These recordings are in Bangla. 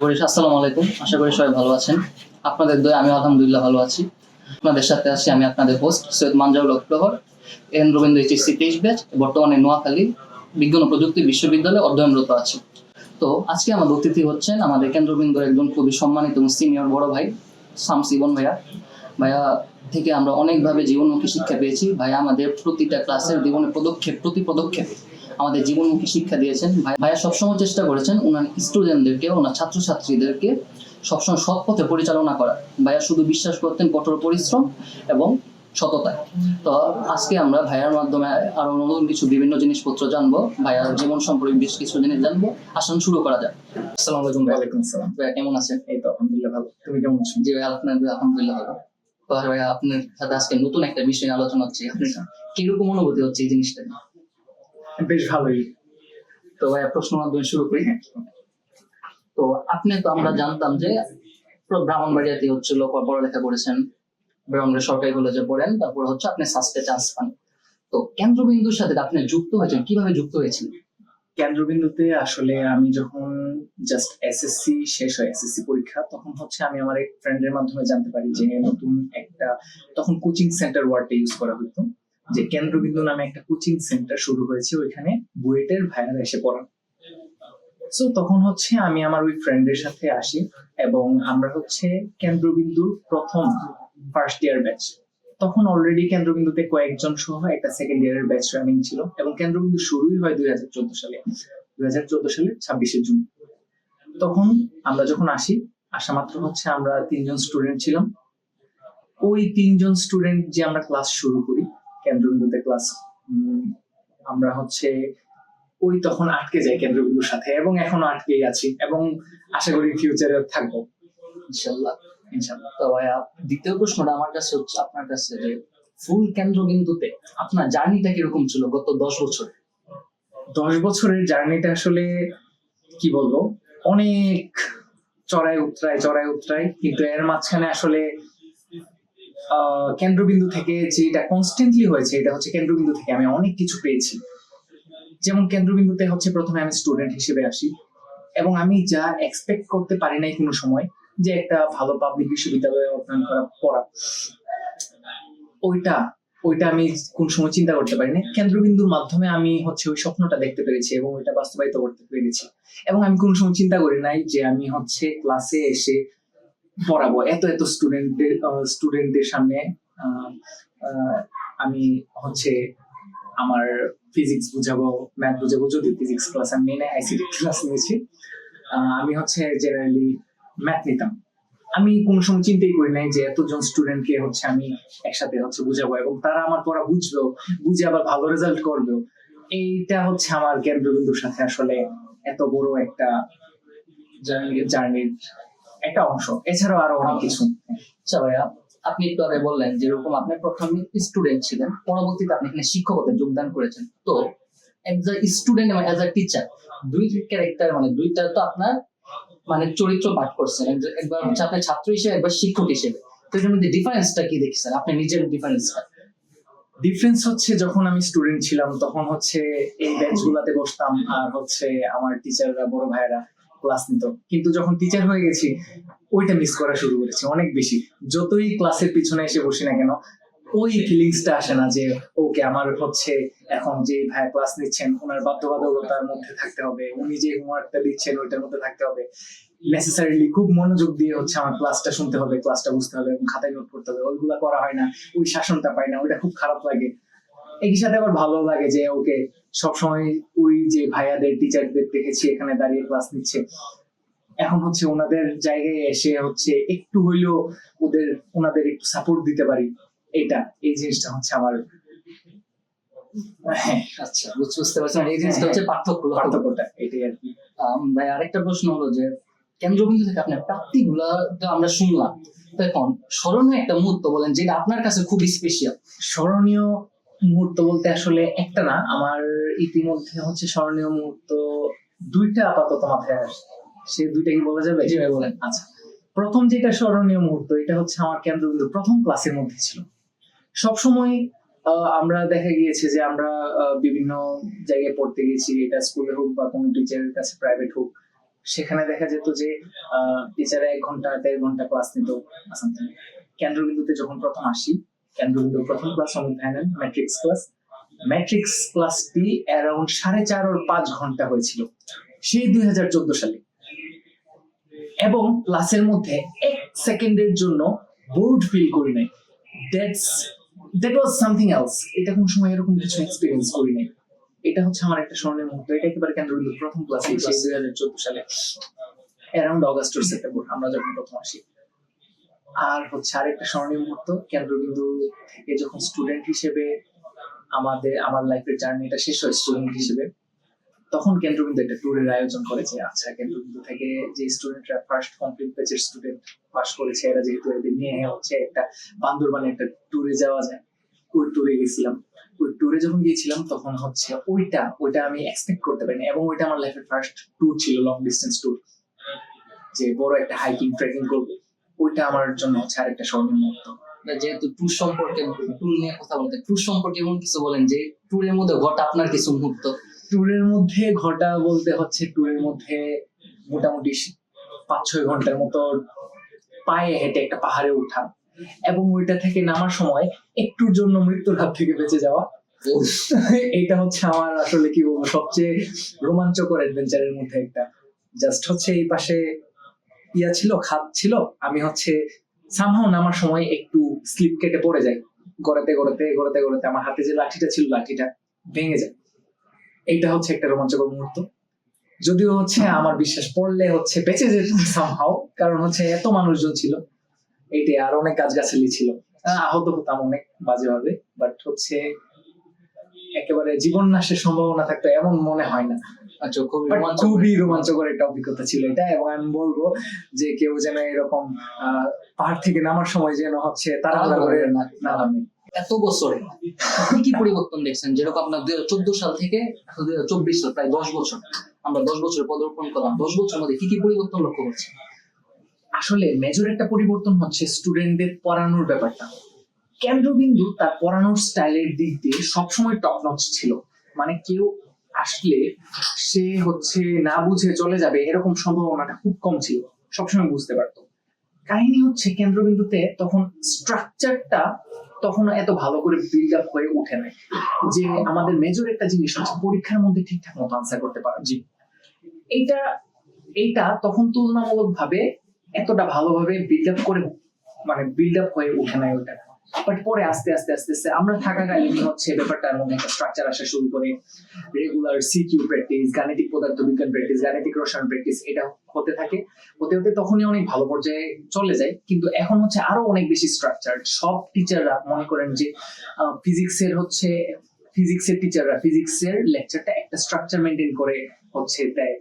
আসসালামু আলাইকুম। আশা করি সবাই ভালো আছেন। আপনাদের দয়ে, আমি আলহামদুলিল্লাহ ভালো আছি। আপনাদের সাথে আছি আমি আপনাদের host Syed Manjaul October N Rabindra HSC তেইশ ব্যাচ বর্তমানে নোয়াখালী বিজ্ঞান ও প্রযুক্তি বিশ্ববিদ্যালয়ে অধ্যয়নরত আছি। তো আজকে আমাদের অতিথি হচ্ছেন আমাদের কেন্দ্রবিন্দুর একজন খুবই সম্মানিত এবং সিনিয়র বড় ভাই শামসিবন ভাইয়া। ভাইয়া থেকে আমরা অনেকভাবে জীবনমুখী শিক্ষা পেয়েছি। ভাইয়া আমাদের প্রতিটা ক্লাসের জীবনের পদক্ষেপ, প্রতি পদক্ষেপে। আমাদের জীবনমুখী শিক্ষা দিয়েছেন। ভাই ভাইয়া সবসময় চেষ্টা করেছেন ওনার স্টুডেন্টদেরকে ওনার ছাত্রছাত্রীদেরকে সবসময় সৎ পথে পরিচালনা করা। ভাইয়া শুধু বিশ্বাস করতেন কঠোর পরিশ্রম এবং সততায় তো আজকে আমরা ভাইয়ার মাধ্যমে আরও নতুন কিছু বিভিন্ন জিনিসপত্র জানব। ভাইয়ার জীবন সম্পর্কে বেশ কিছু জিনিস জানব। আসুন শুরু করা যাক। আসসালামু আলাইকুম ওয়ালাইকুম আসসালাম। ভাইয়া কেমন আছেন? এই তো আলহামদুলিল্লাহ ভালো। তুমি কেমন আছো? জি ভাই আপনার আলহামদুলিল্লাহ ভালো। তো ভাইয়া আপনার সাথে আজকে নতুন একটা বিষয় নিয়ে আলোচনা হচ্ছে। আপনার কীরকম অনুভূতি হচ্ছে এই জিনিসটা? বেশ ভালোই। তো ভাইয়া, প্রশ্ন মাধ্যমে শুরু করি তো আপনি তো আমরা জানতাম যে ব্রাহ্মণবাড়িয়াতে হচ্ছিল পড়ালেখা করেছেন ব্রাহ্মণবাড়িয়া সরকারি কলেজে পড়েন, তারপর হচ্ছে আপনি সাস্টে চান্স পান। তো কেন্দ্রবিন্দুর সাথে আপনি যুক্ত হয়েছেন, কীভাবে যুক্ত হয়েছিলেন? কেন্দ্রবিন্দুতে আসলে আমি যখন জাস্ট এসএসসি শেষ হয় এসএসসি পরীক্ষা, তখন হচ্ছে আমি আমার এক ফ্রেন্ডের মাধ্যমে জানতে পারি যে নতুন একটা, তখন কোচিং সেন্টার ওয়ার্ডটা ইউজ করা হতো। যে কেন্দ্রবিন্দু নামে একটা কোচিং সেন্টার শুরু হয়েছে, ওইখানে বুয়েটের ভাইয়ারা এসে পড়ান। সো তখন হচ্ছে আমি আমার ওই ফ্রেন্ডের সাথে আসি এবং আমরা হচ্ছে কেন্দ্রবিন্দুর প্রথম ফার্স্ট ইয়ার ব্যাচ তখন অলরেডি কেন্দ্রবিন্দুতে কয়েকজন সহ একটা সেকেন্ড ইয়ারের ব্যাচ রানিং ছিল এবং কেন্দ্রবিন্দু শুরুই হয় দুই হাজার চোদ্দ সালে, দুই হাজার চোদ্দ সালে ছাব্বিশে জুন। তখন আমরা যখন আসি, আসা মাত্র হচ্ছে আমরা তিনজন স্টুডেন্ট ছিলাম। ওই তিনজন স্টুডেন্ট যে আমরা ক্লাস শুরু করি কেন্দ্রবিন্দুতে ক্লাস আমরা হচ্ছে ওই তখন আটকে যাই কেন্দ্রবিন্দুর সাথে এবং এখনও আটকেই আছি এবং আশা করি ফিউচারে থাকব, ইনশাল্লাহ ইনশাল্লাহ। তো ভাইয়া, দ্বিতীয় প্রশ্নটা আমার কাছে হচ্ছে আপনার কাছে যে ফুল কেন্দ্রবিন্দুতে আপনার জার্নিটা কীরকম ছিল গত দশ বছর? দশ বছরের জার্নিটা আসলে কি বলব? অনেক চড়াই উতরায় চড়াই উতরায় কিন্তু এর মাঝখানে আসলে কেন্দ্রবিন্দু থেকে যেটা কনস্ট্যান্টলি হয়েছে, এটা হচ্ছে কেন্দ্রবিন্দু থেকে আমি অনেক কিছু পেয়েছি। যেমন কেন্দ্রবিন্দুতে হচ্ছে প্রথমে আমি স্টুডেন্ট হিসেবে আসি এবং আমি যা এক্সপেক্ট করতে পারি নাই কোনো সময়, যে একটা ভালো পাবলিক বিশ্ববিদ্যালয়ে অধ্যয়ন করা, পড়া, ওইটা ওইটা আমি কোন সময় চিন্তা করতে পারিনি কেন্দ্রবিন্দুর মাধ্যমে আমি হচ্ছে ওই স্বপ্নটা দেখতে পেরেছি এবং ওইটা বাস্তবায়িত করতে পেরেছি। এবং আমি কোন সময় চিন্তা করি নাই যে আমি হচ্ছে ক্লাসে এসে পড়াবো। এত এত স্টুডেন্টদের স্টুডেন্টদের সামনে আমি হচ্ছে আমার ফিজিক্স বুঝাবো ম্যাথ বুঝাবো, যদি ফিজিক্স ক্লাস আমি নিয়ে আইসিটি ক্লাস নিয়েছি আমি হচ্ছে জেনারেলি ম্যাথ নিতাম। আমি কোনো সময় চিন্তাই করি নাই যে এতজন স্টুডেন্টকে হচ্ছে আমি একসাথে হচ্ছে বুঝাবো এবং তারা আমার পড়া বুঝবেও বুঝে আবার ভালো রেজাল্ট করবেও এইটা হচ্ছে আমার কেন্দ্রবিন্দুর সাথে আসলে এত বড় একটা জার্নির একটা অংশ। এছাড়াও আরও অনেক কিছু। আচ্ছা ভাইয়া আপনি একটু আগে বললেন যেরকম আপনি প্রথমে স্টুডেন্ট ছিলেন পরবর্তীতে আপনি এখানে শিক্ষকতে যোগদান করেছেন। তো এজ আ স্টুডেন্ট এবং এজ আ টিচার দুই ক্যারেক্টার মানে দুইটা তো আপনার মানে চরিত্র পাঠ করছেন। একবার হচ্ছে আপনি ছাত্র হিসেবে একবার শিক্ষক হিসেবে। তো এটার মধ্যে ডিফারেন্সটা কি দেখছেন আপনি নিজের ডিফারেন্সটা ডিফারেন্স হচ্ছে যখন আমি স্টুডেন্ট ছিলাম তখন হচ্ছে এই বেঞ্চ গুলাতে বসতাম আর হচ্ছে আমার টিচাররা বড় ভাইয়েরা ক্লাস নিত কিন্তু যখন টিচার হয়ে গেছি, ওইটা মিস করা শুরু করেছি, অনেক বেশি। যতই ক্লাসের পিছনে এসে বসি না কেন, ওই ফিলিংসটা আসে না যে, ওকে, আমার হচ্ছে এখন যে ভাই ক্লাস নিচ্ছেন, ওনার বাধ্যবাধকতার মধ্যে থাকতে হবে, উনি যে হোমওয়ার্কটা দিচ্ছেন, ওইটার মধ্যে থাকতে হবে। নেসেসারিলি খুব মনোযোগ দিয়ে হচ্ছে আমার ক্লাসটা শুনতে হবে ক্লাসটা বুঝতে হবে এবং খাতায় নোট করতে হবে। ওইগুলা করা হয় না, ওই শাসনটা পাই না, ওইটা খুব খারাপ লাগে। একই সাথে আবার ভালো লাগে যে ওকে সবসময় ওই যে ভাইয়াদের টিচারদের দেখেছি এখানে দাঁড়িয়ে ক্লাস নিচ্ছে। এখন হচ্ছে ওনাদের জায়গায় এসে হচ্ছে একটু হইলেও ওদের ওনাদের একটু সাপোর্ট দিতে পারি। এটা এই জিনিসটা হচ্ছে আমার হ্যাঁ আচ্ছা বুঝতে পারছেন এই জিনিসটা হচ্ছে পার্থক্য পার্থক্যটা এটাই আর কি। ভাই আরেকটা প্রশ্ন হলো যে কেন্দ্রবিন্দু থেকে আপনার প্রাপ্তি গুলা তো আমরা শুনলাম। তো এখন স্মরণীয় একটা মুহূর্ত বলেন যেটা আপনার কাছে খুব স্পেশাল স্মরণীয় মুহূর্ত বলতে আসলে একটা না আমার ইতিমধ্যে হচ্ছে স্মরণীয় মুহূর্ত দুইটা আপাতত মাথায় আসে সে দুইটা কি বলা যাবে? জি বলেন। আচ্ছা প্রথম যেটা স্মরণীয় মুহূর্ত এটা হচ্ছে আমার কেন্দ্রবিন্দু প্রথম ক্লাসের মধ্যে ছিল। সবসময় আহ, আমরা দেখা গিয়েছে যে আমরা বিভিন্ন জায়গায় পড়তে গেছি এটা স্কুলে হোক বা কোনো টিচারের কাছে প্রাইভেট হোক সেখানে দেখা যেত যে টিচার এক ঘণ্টা দেড় ঘণ্টা ক্লাস নিত কেন্দ্রবিন্দুতে যখন প্রথম আসি কেন্দ্রবিন্দু প্রথম ক্লাস অমিত ভাইনেন ম্যাট্রিক্স ক্লাস ম্যাট্রিক্স ক্লাসটি অ্যারাউন্ড সাড়ে চার ওর পাঁচ ঘণ্টা হয়েছিল সেই দুই হাজার চোদ্দ সালে। এবং ক্লাসের মধ্যে এক সেকেন্ডের জন্য বোর্ড ফিল করি নাই। That's that was something else এটা কোন সময় এরকম কিছু এক্সপিরিয়েন্স করি নাই। এটা হচ্ছে আমার একটা স্মরণীয় মুহূর্ত। এটা একেবারে কেন্দ্রবিন্দু প্রথম ক্লাসে দুই হাজার চোদ্দ সালে। অ্যারাউন্ড অগস্ট সেপ্টেম্বর আমরা যখন প্রথম আসি। আর হচ্ছে আরেকটা স্মরণীয় মুহূর্ত, কেন্দ্রবিন্দু থেকে যখন স্টুডেন্ট হিসেবে আমাদের, আমার লাইফের জার্নিটা শেষ হয় স্টুডেন্ট হিসেবে, তখন কেন্দ্রবিন্দু একটা ট্যুরের আয়োজন করেছে আচ্ছা কেন্দ্রবিন্দু থেকে যে স্টুডেন্টরা ফার্স্ট কমপ্লিট ব্যাচের স্টুডেন্ট পাস করেছে, এরা যেহেতু এদের নিয়ে হচ্ছে একটা বান্দরবানে একটা ট্যুরে যাওয়া যায়। ওই ট্যুরে গেছিলাম। ওই ট্যুরে যখন গিয়েছিলাম, তখন হচ্ছে ওইটা ওইটা আমি এক্সপেক্ট করতে পারিনি এবং ওইটা আমার লাইফের ফার্স্ট ট্যুর ছিল লং ডিস্টেন্স ট্যুর যে বড় একটা হাইকিং ট্রেকিং করব। ওইটা আমার জন্য হচ্ছে আরেকটা স্মরণীয় মুহূর্ত যেহেতু ট্যুর সম্পর্কে ট্যুর নিয়ে কথা বলতে ট্যুর সম্পর্কে এমন কিছু বলেন যে ট্যুরের মধ্যে ঘটা আপনার কিছু মুহূর্ত। ট্যুরের মধ্যে ঘটা বলতে হচ্ছে ট্যুরের মধ্যে মোটামুটি পাঁচ ছয় ঘণ্টার মতো পায়ে হেঁটে একটা পাহাড়ে ওঠা এবং ওইটা থেকে নামার সময় একটুর জন্য মৃত্যুর হাত থেকে বেঁচে যাওয়া। এটা হচ্ছে আমার আসলে কি বলব সবচেয়ে রোমাঞ্চকর অ্যাডভেঞ্চারের মধ্যে একটা। জাস্ট হচ্ছে এই পাশে ইয়া ছিল, খাদ ছিল, আমি হচ্ছে সামহাও নামার সময় একটু স্লিপ কেটে পড়ে যাই। গড়াতে গড়াতে গড়াতে গড়াতে আমার হাতে যে লাঠিটা ছিল, লাঠিটা ভেঙে যায়। এইটা হচ্ছে একটা রোমাঞ্চকর মুহূর্ত। যদিও হচ্ছে আমার বিশ্বাস পড়লে হচ্ছে বেঁচে যেত সামহাও কারণ হচ্ছে এত মানুষজন ছিল। এইটাই আর অনেক গাছগাছালি ছিল। আহত হতাম অনেক বাজে বাজেভাবে বাট হচ্ছে একেবারে জীবন নাশের সম্ভাবনা থাকতো এমন মনে হয় না। আচ্ছা খুবই রোমাঞ্চকর। খুবই রোমাঞ্চকর একটা অভিজ্ঞতা ছিল এটা এবং আমি বলব যে কেউ যেন এরকম পাহাড় থেকে নামার সময় যেন হচ্ছে তারা করে না নামে। এত বছর কি কি পরিবর্তন দেখছেন? যেরকম আপনার দুই হাজার চোদ্দ সাল থেকে চব্বিশ সাল প্রায় দশ বছর। আমরা দশ বছর পদার্পণ করলাম। দশ বছরের মধ্যে কি কি পরিবর্তন লক্ষ্য করছি আসলে মেজর একটা পরিবর্তন হচ্ছে স্টুডেন্টদের পড়ানোর ব্যাপারটা। কেন্দ্রবিন্দু তার পড়ানোর স্টাইলের দিক দিয়ে সবসময় টপ নচ ছিল। মানে কেউ আসলে সে হচ্ছে না বুঝে চলে যাবে এরকম সম্ভাবনাটা খুব কম ছিল। সবসময় বুঝতে পারতো। কাহিনী হচ্ছে কেন্দ্রবিন্দুতে তখন স্ট্রাকচারটা তখন এত ভালো করে বিল্ড আপ হয়ে ওঠে নাই যে আমাদের মেজর একটা জিনিস হচ্ছে পরীক্ষার মধ্যে ঠিকঠাক মতো আনসার করতে পারা। জি। এইটা এইটা তখন তুলনামূলক ভাবে এতটা ভালোভাবে বিল্ড আপ করে মানে বিল্ড আপ হয়ে ওঠে নাই ওটা বাট পরে আস্তে আস্তে আস্তে আস্তে আমরা থাকাকালীন হচ্ছে ব্যাপারটার মধ্যে একটা স্ট্রাকচার আসা শুরু করে। রেগুলার সিকিউ প্র্যাকটিস গাণিতিক পদার্থবিজ্ঞান প্র্যাকটিস গাণিতিক রসায়ন প্র্যাকটিস এটা হতে থাকে। হতে হতে তখনই অনেক ভালো পর্যায়ে চলে যায়। কিন্তু এখন হচ্ছে আরও অনেক বেশি স্ট্রাকচার সব টিচাররা মনে করেন যে ফিজিক্সের হচ্ছে ফিজিক্সের টিচাররা ফিজিক্সের লেকচারটা একটা স্ট্রাকচার মেনটেন করে হচ্ছে দেয়।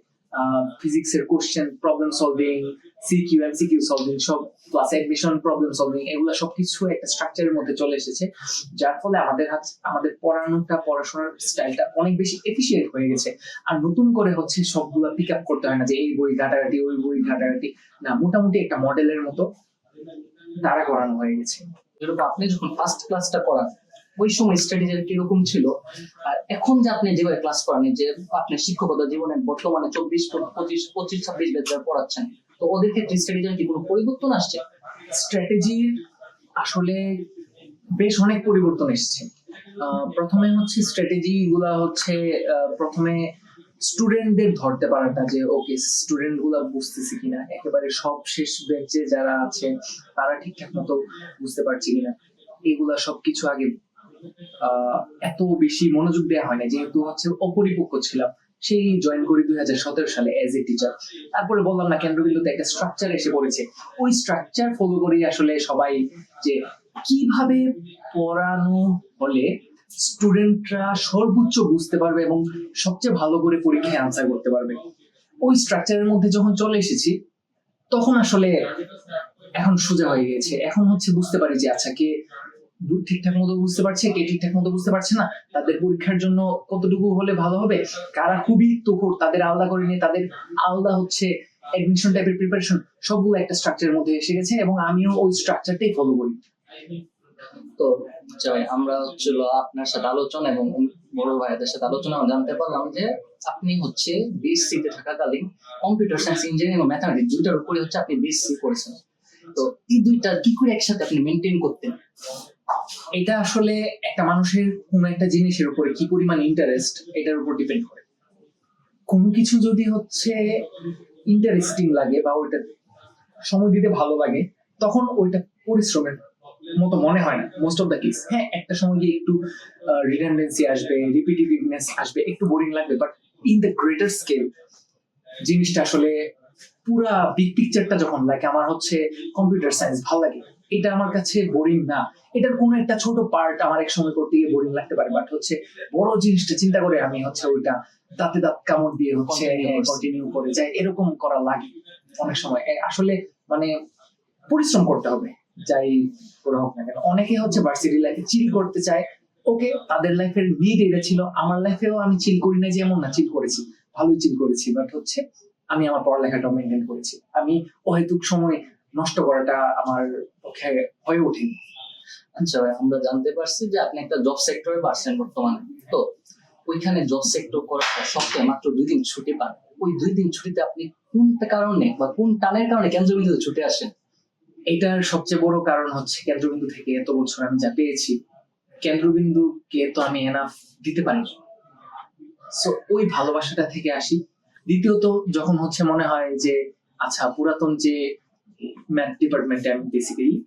ফিজিক্সের question problem solving CQ solving সব প্লাস অ্যাডমিশন প্রবলেম সলভিং এগুলো সবকিছু একটা স্ট্রাকচারের মধ্যে চলে এসেছে। যার ফলে আমাদের হাত, আমাদের পড়ানোটা, পড়াশোনার স্টাইলটা অনেক বেশি এফিসিয়েন্ট হয়ে গেছে। আর নতুন করে হচ্ছে সবগুলা পিক আপ করতে হয় না যে এই বই ঘাটাঘাটি, ওই বই ঘাটাঘাটি। না, মোটামুটি একটা মডেলের মতো তারা করানো হয়ে গেছে। যেরকম আপনি যখন ফার্স্ট ক্লাসটা করান, ওই সময় স্ট্র্যাটেজি কীরকম ছিল? আর এখন যে আপনি যেভাবে ক্লাস করান যে আপনি শিক্ষকতা জীবনে বর্তমানে চব্বিশ, পঁচিশ পঁচিশ, ছাব্বিশ ব্যাচ পড়াচ্ছেন তো ওদের ক্ষেত্রে স্ট্র্যাটেজি কি, কোনো পরিবর্তন আসছে? স্ট্র্যাটেজির আসলে বেশ অনেক পরিবর্তন এসেছে। প্রথমে হচ্ছে স্ট্র্যাটেজি গুলা হচ্ছে প্রথমে স্টুডেন্টদের ধরতে পারাটা যে ওকে স্টুডেন্টগুলা বুঝতেছে কিনা, একেবারে সব শেষ বেঞ্চে যারা আছে, তারা ঠিকঠাক মতো বুঝতে পারছে কিনা। এগুলা সবকিছু আগে এত বেশি মনোযোগ দেওয়া হয় না যেহেতু হচ্ছে অপরিপক্ক ছিলাম। সেই জয়েন করি দুই হাজার সতেরো সালে এজ এ টিচার তারপরে বললাম, না কেন্দ্রবিন্দুতে একটা স্ট্রাকচার এসে পড়েছে। ওই স্ট্রাকচার ফলো করেই আসলে সবাই যে কীভাবে পড়ানো হলে স্টুডেন্টরা সর্বোচ্চ বুঝতে পারবে এবং সবচেয়ে ভালো করে পরীক্ষায় আনসার করতে পারবে। ওই স্ট্রাকচারের মধ্যে যখন চলে এসেছি, তখন আসলে এখন সোজা হয়ে গেছে। এখন হচ্ছে বুঝতে পারি যে আচ্ছা কে বু- ঠিকঠাক মতো বুঝতে পারছে, কে ঠিকঠাক মতো বুঝতে পারছে না, তাদের পরীক্ষার জন্য কতটুকু হলে ভালো হবে? কারা খুবই তুখোর, তাদের আলাদা করে নিয়ে তাদের আলাদা হচ্ছে অ্যাডমিশন টাইপের প্রিপারেশন সবগুলো একটা স্ট্রাকচারের মধ্যে এসে গেছে এবং আমিও ওই স্ট্রাকচারটাই ফলো করি। তো ভাই আমরা হচ্ছিল আপনার সাথে আলোচনা এবং বড় ভাইদের সাথে আলোচনা জানতে পারলাম যে আপনি হচ্ছে বিএসসি তে থাকাকালীন কম্পিউটার সায়েন্স ইঞ্জিনিয়ারিং ও ম্যাথামেটিক্স দুইটার উপরে হচ্ছে আপনি বিএসসি করেছেন। তো এই দুইটা কি করে একসাথে আপনি মেনটেন করতেন? এটা আসলে একটা মানুষের কোন একটা জিনিসের উপরে কি পরিমাণ ইন্টারেস্ট এটার উপর ডিপেন্ড করে। কোনো কিছু যদি হচ্ছে ইন্টারেস্টিং লাগে বা ওইটা সময় দিতে ভালো লাগে, তখন ওইটা পরিশ্রমের মতো মনে হয় না মোস্ট অফ দ্য কেস হ্যাঁ একটা সময় গিয়ে একটু রিডান্ডেন্সি আসবে রিপিটিভনেস আসবে, একটু বোরিং লাগবে but in the greater scale জিনিসটা আসলে পুরা বিগ পিকচারটা যখন লাগে আমার হচ্ছে কম্পিউটার সায়েন্স ভালো লাগে। এটা আমার কাছে বোরিং না। এটার কোনো একটা ছোট পার্ট আমার এক সময় করতে গিয়ে বোরিং লাগতে পারে বাট হচ্ছে বড় জিনিসটা চিন্তা করে আমি হচ্ছে ওইটা দাঁতে দাঁত কামড় দিয়ে হচ্ছে কন্টিনিউ করে যাই এরকম করা লাগে অনেক সময়। আসলে মানে পরিশ্রম করতে হবে যাই করে হোক না কেন। অনেকে হচ্ছে ভার্সিটি লাইফে চিল করতে চায়। ওকে তাদের লাইফের নিড এটা ছিল। আমার লাইফেও আমি চিল করি না যে এমন না চিল করেছি। ভালোই চিল করেছি বাট হচ্ছে আমি আমার পড়ালেখাটা মেনটেন করেছি। আমি অহেতুক সময় নষ্ট করাটা আমার পক্ষে হয়ে ওঠেনি। আচ্ছা আমরা জানতে পারছি যে আপনি একটা জব সেক্টরে পারছেন বর্তমানে। তো, ওইখানে জব সেক্টর করার পর সপ্তাহে মাত্র দুই দিন ছুটি পান। ওই দুই দিন ছুটিতে আপনি কোন কারণে বা কোন টানের কারণে কেন্দ্রবিন্দুতে ছুটে আসেন? এটার সবচেয়ে বড় কারণ হচ্ছে কেন্দ্রবিন্দু থেকে এত বছর আমি যা পেয়েছি, কেন্দ্রবিন্দুকে তো আমি এনাফ দিতে পারিনি। সো ওই ভালোবাসাটা থেকে আসি। দ্বিতীয়ত, যখন হচ্ছে মনে হয় যে আচ্ছা পুরাতন যে ম্যাথ ডিপার্টমেন্টে আমি বেসিক্যালি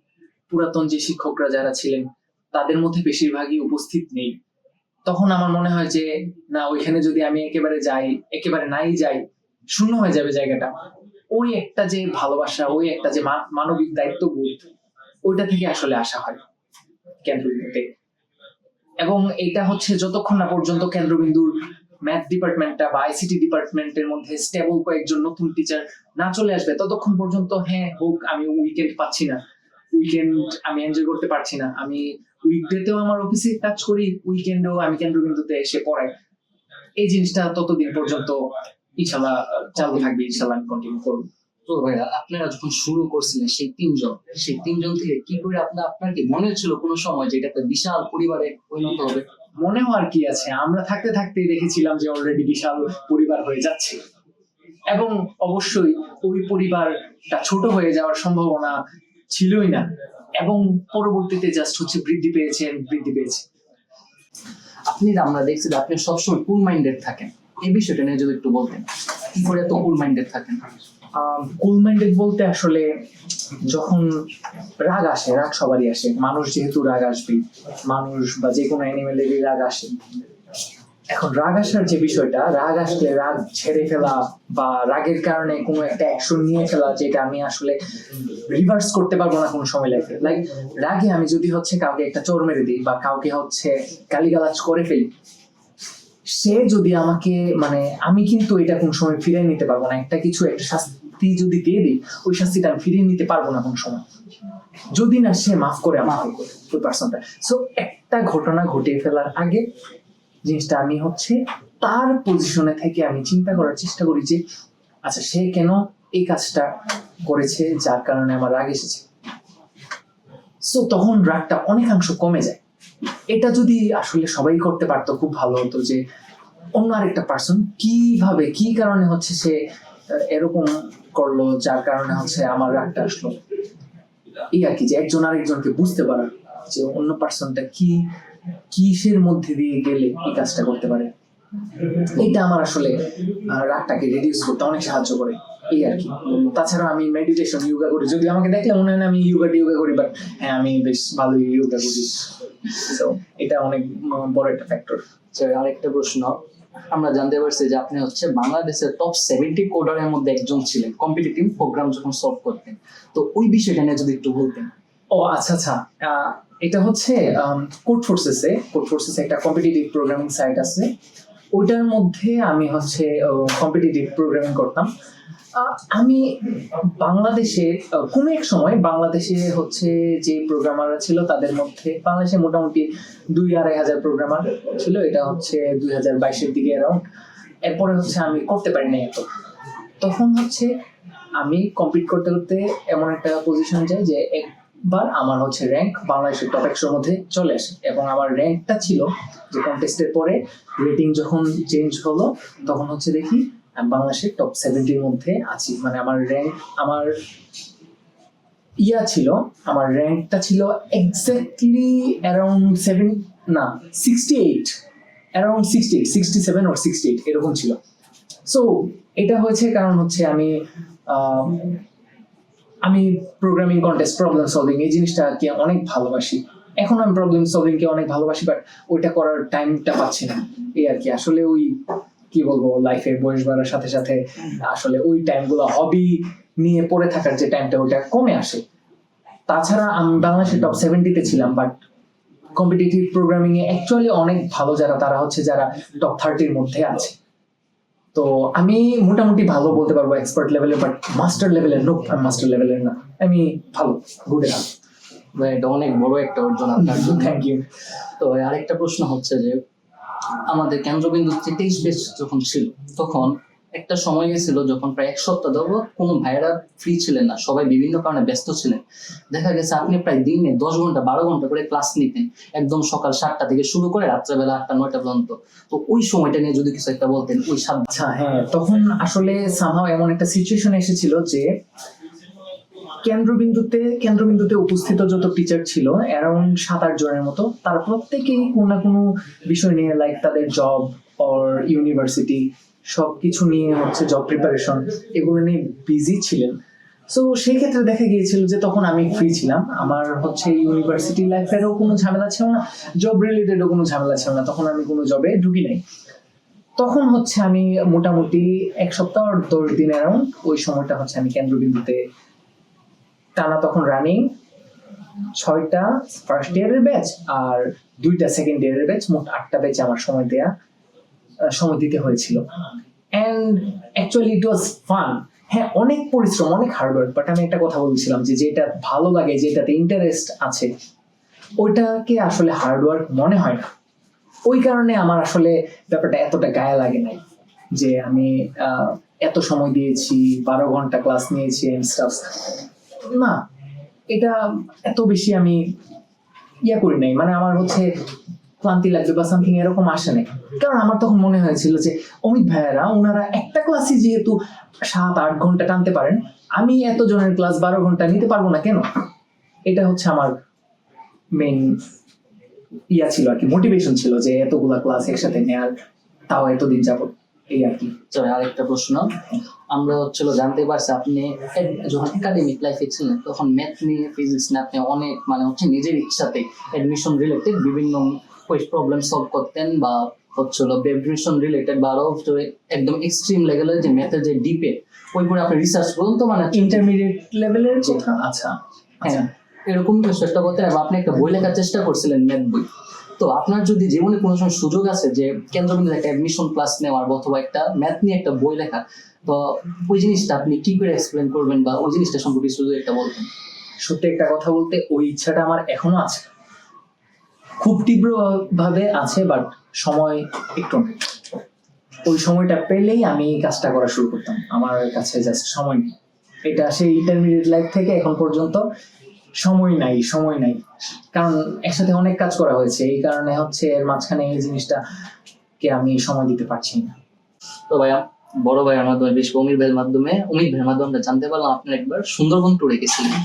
পুরাতন যে শিক্ষকরা যারা ছিলেন, তাদের মধ্যে বেশিরভাগই উপস্থিত নেই। তখন আমার মনে হয় যে, না, ওইখানে যদি আমি একেবারে যাই, একেবারে নাই যাই, শূন্য হয়ে যাবে জায়গাটা। ওই একটা যে ভালোবাসা, ওই একটা যে মানবিক দায়িত্ববোধ, ওইটা থেকে আসলে আসা হয় কেন্দ্রবিন্দুতে। এবং এটা হচ্ছে যতক্ষণ না পর্যন্ত কেন্দ্রবিন্দুর ম্যাথ ডিপার্টমেন্টটা বা আইসিটি ডিপার্টমেন্টের মধ্যে স্টেবল কয়েকজন নতুন টিচার না চলে আসবে, ততক্ষণ পর্যন্ত হ্যাঁ হোক, আমি উইকেন্ড পাচ্ছি না। উইকেন্ড আমি এনজয় করতে পারছি না। আমি উইকডেতেও আমার অফিসে কাজ করি উইকেন্ডেও আমি কেন্দ্রবিন্দুতে এসে পড়াই। এই জিনিসটা ততদিন পর্যন্ত ইনশাল্লাহ চালু থাকবে ইনশাল্লাহ আমি কন্টিনিউ করব। তো ভাইয়া আপনারা যখন শুরু করছিলেন সেই তিনজন সেই তিনজন থেকে কি করে আপনার আপনার কি মনে হচ্ছিল কোনো সময় যে এটা একটা বিশাল পরিবারে পরিণত হবে? মনে হওয়ার কি আছে? আমরা থাকতে থাকতেই দেখেছিলাম যে অলরেডি বিশাল পরিবার হয়ে যাচ্ছে। এবং অবশ্যই ওই পরিবারটা ছোট হয়ে যাওয়ার সম্ভাবনা ছিলই না। এবং পরবর্তীতে জাস্ট হচ্ছে বৃদ্ধি পেয়েছে বৃদ্ধি পেয়েছে। আপনি আমরা দেখছি যে আপনি সবসময় কুল মাইন্ডেড থাকেন, এই বিষয়টা নিয়ে যদি একটু বলতেন, কি করে এত কুল মাইন্ডেড থাকেন? কুল মাইন্ডেড বলতে আসলে যখন রাগ আসে, রাগ সবারই আসে। মানুষ যেহেতু রাগ আসবে মানুষ বা যে কোনো অ্যানিমেলেরই রাগ আসে। এখন রাগ আসার যে বিষয়টা, রাগ আসলে রাগ ছেড়ে ফেলা বা রাগের কারণে কোনো একটা অ্যাকশন নিয়ে ফেলা, যেটা আমি আসলে রিভার্স করতে পারব না কোনো সময় লাইফে লাইক রাগে আমি যদি হচ্ছে কাউকে একটা চোর মেরে দিই বা কাউকে হচ্ছে গালিগালাজ করে ফেলি সে যদি আমাকে মানে আমি কিন্তু এটা কোন সময় ফিরিয়ে নিতে পারব না। একটা কিছু একটা শাস্তি যদি দিয়ে দিই ওই শাস্তিটা আমি ফিরিয়ে নিতে পারব না কোন সময়। যদি না সে মাফ করে আমাকে ওই পার্সনটা সো একটা ঘটনা ঘটিয়ে ফেলার আগে জিনিসটা আমি হচ্ছে তার পজিশনে থেকে আমি চিন্তা করার চেষ্টা করি যে আচ্ছা সে কেন এই কাজটা করেছে যার কারণে আমার রাগ এসেছে? সো তখন রাগটা অনেকাংশ কমে যায়। এটা যদি আসলে সবাই করতে পারতো, খুব ভালো হতো যে অন্য আরেকটা পার্সন কীভাবে, কি কারণে হচ্ছে সে এরকম করল, যার কারণে হচ্ছে আমার রাগটা আসলো? এই আর কি, যে একজন আরেকজনকে বুঝতে পারা যে অন্য পার্সনটা কি, কিসের মধ্যে দিয়ে গেলে এই কাজটা করতে পারে? এটা আমার আসলে রাগটাকে রিডিউস করতে অনেক সাহায্য করে। এই আর কি। তাছাড়া আমি মেডিটেশন ইয়োগা করি। যদি আমাকে দেখলে মনে হয় না আমি ইয়োগা টিয়োগা করি বাট হ্যাঁ আমি বেশ ভালোই ইয়োগা করি। তো এটা অনেক বড় একটা ফ্যাক্টর আরেকটা প্রশ্ন আমরা জানতে পারছি যে আপনি হচ্ছে বাংলাদেশের টপ সেভেন্টি কোডারের মধ্যে একজন ছিলেন কম্পিটিটিভ প্রোগ্রাম যখন সলভ করতেন। তো ওই বিষয়টা নিয়ে যদি একটু বলতেন। ও আচ্ছা আচ্ছা। এটা হচ্ছে কোড ফোর্সেসে কোড ফোর্সেসে একটা কম্পিটিটিভ প্রোগ্রামিং সাইট আছে। ওইটার মধ্যে আমি হচ্ছে কম্পিটিটিভ প্রোগ্রামিং করতাম। আমি বাংলাদেশে কোনো এক সময় বাংলাদেশে হচ্ছে যে প্রোগ্রামাররা ছিল তাদের মধ্যে, বাংলাদেশে মোটামুটি দুই আড়াই হাজার প্রোগ্রামার ছিল, এটা হচ্ছে দুই হাজার বাইশের দিকে অ্যারাউন্ড এরপরে হচ্ছে আমি করতে পারি না এত। তখন হচ্ছে আমি কমপ্লিট করতে করতে এমন একটা পজিশন যাই যে একবার আমার হচ্ছে র্যাঙ্ক বাংলাদেশের টপ একশোর মধ্যে চলে আসে এবং আমার র্যাঙ্কটা ছিল যে কন্টেস্টের পরে রেটিং যখন চেঞ্জ হলো, তখন হচ্ছে দেখি বাংলাদেশের টপ সেভেন্টির মধ্যে আছি। মানে আমার র্যাঙ্ক আমার ইয়া ছিল, আমার র্যাঙ্কটা ছিল এক্স্যাক্টলি অ্যারাউন্ড সেভেন না sixty eight around sixty eight sixty seven or sixty eight এরকম ছিল। সো এটা হয়েছে কারণ হচ্ছে আমি আমি প্রোগ্রামিং কন্টেস্ট প্রবলেম সলভিং এই জিনিসটাকে অনেক ভালোবাসি। এখন আমি প্রবলেম সলভিং কে অনেক ভালোবাসি বাট ওইটা করার টাইমটা পাচ্ছি না। এই আর কি, আসলে ওই কি বলব লাইফে বয়স বাড়ার সাথে সাথে আসলে ওই টাইমগুলো হবি নিয়ে পড়ে থাকার যে টাইমটা ওইটা কমে আসে। তাছাড়া আমি বাংলাদেশের টপ সেভেন্টিতে ছিলাম বাট কম্পিটিটিভ প্রোগ্রামিং এ অ্যাকচুয়ালি অনেক ভালো যারা তারা হচ্ছে যারা টপ থার্টির মধ্যে আছে। তো আমি মোটামুটি ভালো বলতে পারব এক্সপার্ট লেভেলে বাট মাস্টার লেভেলের নো মাস্টার লেভেলের না। আমি ভালো গুড এটা অনেক বড় একটা অর্জন আপনার জন্য। থ্যাংক ইউ তো আরেকটা প্রশ্ন হচ্ছে যে আমাদের কেন্দ্রবিন্দু তেইশ বেশ যখন ছিল, তখন একটা সময় গেছিল যখন প্রায় এক সপ্তাহ ধরো কোনো ভাইয়েরা ফ্রি ছিলেন না, সবাই বিভিন্ন কারণে ব্যস্ত ছিলেন। দেখা গেছে আপনি প্রায় দিনে দশ ঘণ্টা, বারো ঘণ্টা করে ক্লাস নিতেন, একদম সকাল সাতটা থেকে শুরু করে রাত্রেবেলা আটটা, নয়টা পর্যন্ত। তো ওই সময়টা নিয়ে যদি কিছু একটা বলতেন, ওই সাত আচ্ছা হ্যাঁ তখন আসলে সামহাও এমন একটা সিচুয়েশন এসেছিল যে কেন্দ্রবিন্দুতে কেন্দ্রবিন্দুতে উপস্থিত যত টিচার ছিল অ্যারাউন্ড সাত আট জনের মতো, তারা প্রত্যেকেই কোনো না কোনো বিষয় নিয়ে লাইক তাদের জব অর ইউনিভার্সিটি সব কিছু নিয়ে হচ্ছে জব প্রিপারেশন এগুলো নিয়ে বিজি ছিলেন। সো সেই ক্ষেত্রে দেখা গিয়েছিল যে তখন আমি ফ্রি ছিলাম। আমার হচ্ছে ইউনিভার্সিটি লাইফেরও কোনো ঝামেলা ছিল না জব রিলেটেডও কোনো ঝামেলা ছিল না। তখন আমি কোনো জবে ঢুকি নাই। তখন হচ্ছে আমি মোটামুটি এক সপ্তাহ দশ দিন অ্যারাউন্ড ওই সময়টা হচ্ছে আমি কেন্দ্রবিন্দুতে টানা তখন রানিং ছয়টা ফার্স্ট ইয়ারের ব্যাচ আর দুইটা সেকেন্ড ইয়ারের ব্যাচ মোট আটটা ব্যাচ আমার সময় দেয়া সময় দিতে হয়েছিল। And actually it was fun হ্যাঁ অনেক পরিশ্রম, অনেক হার্ডওয়ার্ক বাট আমি একটা কথা বলছিলাম যে যেটা ভালো লাগে, যেটাতে ইন্টারেস্ট আছে, ওইটাকে আসলে হার্ডওয়ার্ক মনে হয় না। ওই কারণে আমার আসলে ব্যাপারটা এতটা গায়ে লাগে নাই যে আমি এত সময় দিয়েছি, বারো ঘণ্টা ক্লাস নিয়েছি, and stuff। না, এটা এত বেশি আমি ইয়া করি নাই। মানে আমার হচ্ছে ক্লান্তি লাগবে বা সামথিং এরকম আসে নাই। কারণ আমার তখন মনে হয়েছিল যে, অমিত ভাইয়েরা, ওনারা একটা ক্লাসই যেহেতু সাত, আট ঘণ্টা টানতে পারেন, আমি এত জনের ক্লাস বারো ঘণ্টা নিতে পারব না কেন? এটা হচ্ছে আমার মেইন ইয়া ছিল আর কি মোটিভেশন ছিল যে এতগুলা ক্লাস একসাথে নেয়ার, তাও এতদিন যাবত এই আর কি। তবে আরেকটা প্রশ্ন। আমরা হচ্ছিল জানতে পারছি আপনি যখন একাডেমিক লাইফে ছিলেন তখন ম্যাথ নিয়ে ফিজিক্স নিয়ে আপনি অনেক মানে হচ্ছে নিজের ইচ্ছাতে এডমিশন রিলেটেড বিভিন্ন প্রবলেম সলভ করতেন বা হচ্ছিল এডমিশন রিলেটেড বা আরও একদম এক্সট্রিম লেভেলের যে ম্যাথের যে ডিপে ওই করে আপনি রিসার্চ করুন তো মানে ইন্টারমিডিয়েট লেভেলের কথা? আচ্ছা আচ্ছা। হ্যাঁ এরকম কিছু চেষ্টা করতেন এবং আপনি একটা বই লেখার চেষ্টা করছিলেন ম্যাথ বই। তো আপনার যদি জীবনে কোনো সময় সুযোগ আছে যে কেন্দ্রবিন্দু একটা অ্যাডমিশন ক্লাস নেওয়ার অথবা একটা ম্যাথ নিয়ে একটা বই লেখা তো ওই জিনিসটা আপনি কি করে এক্সপ্লেন করবেন বা ওই জিনিসটা সম্পর্কে শুধু একটা বলতেন। সত্যি একটা কথা বলতে, ওই ইচ্ছাটা আমার এখনও আছে। খুব তীব্র ভাবে আছে বাট সময় একটু ওই সময়টা পেলেই আমি কাজটা করা শুরু করতাম। আমার কাছে জাস্ট সময় নেই। এটা সেই ইন্টারমিডিয়েট লাইফ থেকে এখন পর্যন্ত সময় নাই সময় নাই। কারণ একসাথে অনেক কাজ করা হয়েছে এই কারণে হচ্ছে এর মাঝখানে এই জিনিসটা কে আমি সময় দিতে পারছি না। তো ভাইয়া বড় ভাইয়ের মাধ্যমে বেশ অমির ভাইয়ের মাধ্যমে অমিত ভাইয়ের মাধ্যমে আমরা জানতে পারলাম আপনার একবার সুন্দরবন টুরে গেছিলেন।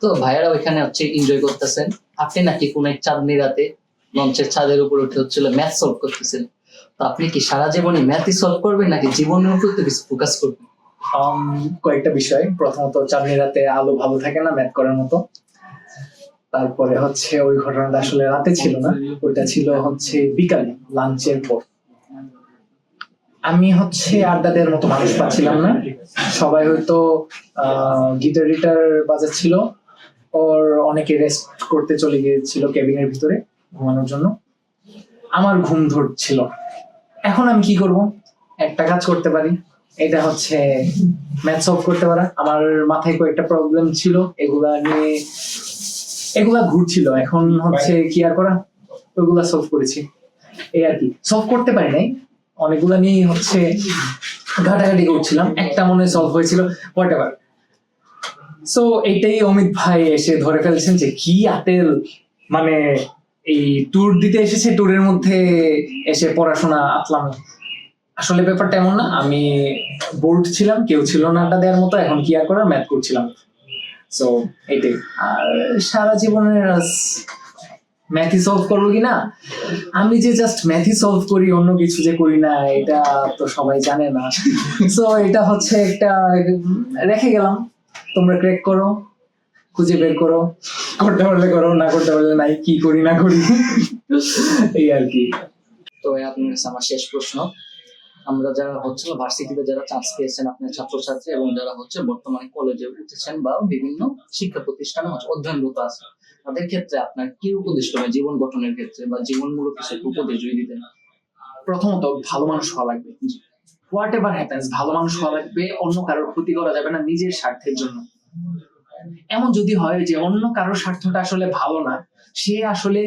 তো ভাইয়েরা ওইখানে হচ্ছে এনজয় করতেছেন। আপনি নাকি কোন এক চাঁদনি রাতে লঞ্চের ছাদের উপর উঠে হচ্ছিল ম্যাথ সলভ করতেছেন। তো আপনি কি সারা জীবনে ম্যাথই সলভ করবেন নাকি জীবনের উপর তো বেশি ফোকাস করবেন? কয়েকটা বিষয়। প্রথমত চাঁদনি রাতে আলো ভালো থাকে না ম্যাথ করার মতো? তারপরে হচ্ছে ওই ঘটনাটা আসলে রাতে ছিল না, ওইটা ছিল হচ্ছে বিকালে, লাঞ্চের পর। আমি হচ্ছে আড্ডা দেওয়ার মতো মানুষ পাচ্ছিলাম না। সবাই হয়তো গিটার টিটার বাজাচ্ছিল, ওর অনেকে রেস্ট করতে চলে গিয়েছিল কেবিনের ভিতরে ঘুমানোর জন্য। আমার ঘুম ধরছিল। এখন আমি কি করব? একটা কাজ করতে পারি। এটা হচ্ছে ম্যাথ সলভ করতে পারা। আমার মাথায় কয়েকটা প্রবলেম ছিল। এগুলা নিয়ে এগুলা ঘুরছিল। এখন হচ্ছে কি আর করা? ওইগুলা সলভ করেছি। এই আর কি। সলভ করতে পারি নাই। অনেকগুলা নিয়ে হচ্ছে ঘাটাঘাটি করছিলাম। একটা মনে সলভ হয়েছিল। হোয়াট এভার সো এইটাই অমিত ভাই এসে ধরে ফেলছেন যে কি আটেল মানে এই ট্যুর দিতে এসেছে ট্যুরের মধ্যে এসে পড়াশোনা আতলাম। আসলে ব্যাপারটা এমন না, আমি বোর্ড ছিলাম, কেউ ছিল না আড্ডা দেওয়ার মতো, এখন কি আর করার? ম্যাথ করছিলাম। সো এইটাই আর সারা জীবনের ম্যাথই সলভ করব কি না আমি যে জাস্ট ম্যাথই সলভ করি, অন্য কিছু যে করি না, এটা তো সবাই জানে না। সো এটা হচ্ছে একটা, রেখে গেলাম। তোমরা ক্র্যাক করো, খুঁজে বের করো। করতে পারলে করো, না করতে পারলে নাই, কি করি না করি। এই আর কি। তো আপনার আমার শেষ প্রশ্ন। আমরা যারা হচ্ছে ভার্সিটিতে যারা চান্স পেয়েছেন আপনার ছাত্রছাত্রী এবং যারা হচ্ছে বর্তমানে কলেজে উঠেছেন বা বিভিন্ন শিক্ষা প্রতিষ্ঠানে অধ্যয়নরত আছে তাদের ক্ষেত্রে আপনার কি উপদেশ করবেন জীবন গঠনের ক্ষেত্রে বা জীবনমূলক কিছু উপদেশ যদি দিতেন? প্রথমত ভালো মানুষ হওয়া লাগবে। হোয়াট এভার হ্যাপেন্স ভালো মানুষ হওয়া লাগবে অন্য কারোর ক্ষতি করা যাবে না নিজের স্বার্থের জন্য। এমন যদি হয় যে অন্য কারোর স্বার্থটা আসলে ভালো না সে আসলে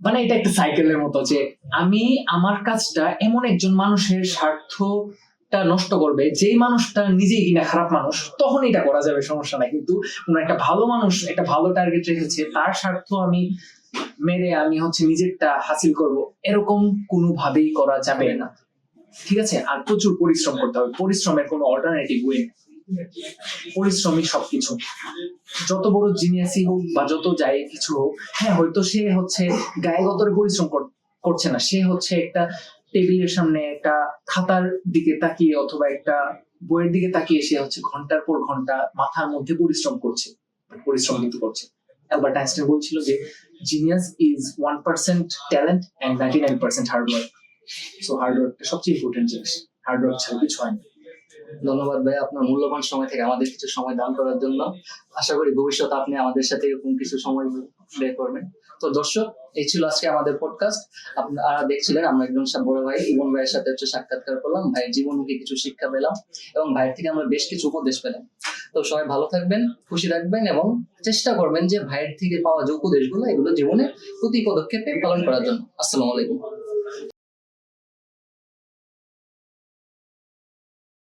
মানে এটা একটা সাইকেলের মতো যে আমি আমার কাজটা এমন একজন মানুষের স্বার্থটা নষ্ট করবে, যেই মানুষটা নিজেই কিনা খারাপ মানুষ তখন এটা করা যাবে, সমস্যা নাই। কিন্তু কোনো একটা ভালো মানুষ, একটা ভালো টার্গেট রেখেছে, তার স্বার্থ আমি মেরে আমি হচ্ছে নিজেরটা হাসিল করব, এরকম কোনোভাবেই করা যাবে না। ঠিক আছে? আর প্রচুর পরিশ্রম করতে হবে। পরিশ্রমের কোনো অল্টারনেটিভ ওয়ে পরিশ্রমই সবকিছু। যত বড় জিনিয়াসই হোক বা যত যাই কিছু হোক হ্যাঁ হয়তো সে হচ্ছে গায়ে গতরে পরিশ্রম কর- করছে না। সে হচ্ছে একটা টেবিলের সামনে একটা খাতার দিকে তাকিয়ে অথবা একটা বইয়ের দিকে তাকিয়ে সে হচ্ছে ঘণ্টার পর ঘণ্টা মাথার মধ্যে পরিশ্রম করছে, পরিশ্রম কিন্তু করছে। অ্যালবার্ট আইনস্টাইন বলছিল যে genius is one percent talent and ninety nine percent hard work so হার্ডওয়ার্কটা সবচেয়ে ইম্পর্টেন্ট জিনিস। হার্ডওয়ার্ক ছাড়া কিছু হয় না। ধন্যবাদ ভাই আপনার মূল্যবান সময় থেকে আমাদের কিছু সময় দান করার জন্য। আশা করি ভবিষ্যতে আপনি আমাদের সাথে এরকম কিছু সময় বের করবেন। তো দর্শক, এই ছিল আজকে আমাদের পডকাস্ট আপনারা দেখছিলেন, আমরা একজন বড় ভাই ইমন ভাইয়ের সাথে হচ্ছে সাক্ষাৎকার করলাম। ভাইয়ের জীবনমুখী কিছু শিক্ষা পেলাম এবং ভাইয়ের থেকে আমরা বেশ কিছু উপদেশ পেলাম। তো সবাই ভালো থাকবেন, খুশি রাখবেন এবং চেষ্টা করবেন যে ভাইয়ের থেকে পাওয়া যে উপদেশগুলো, এগুলো জীবনে প্রতি পদক্ষেপে পালন করার জন্য। আসসালামু আলাইকুম।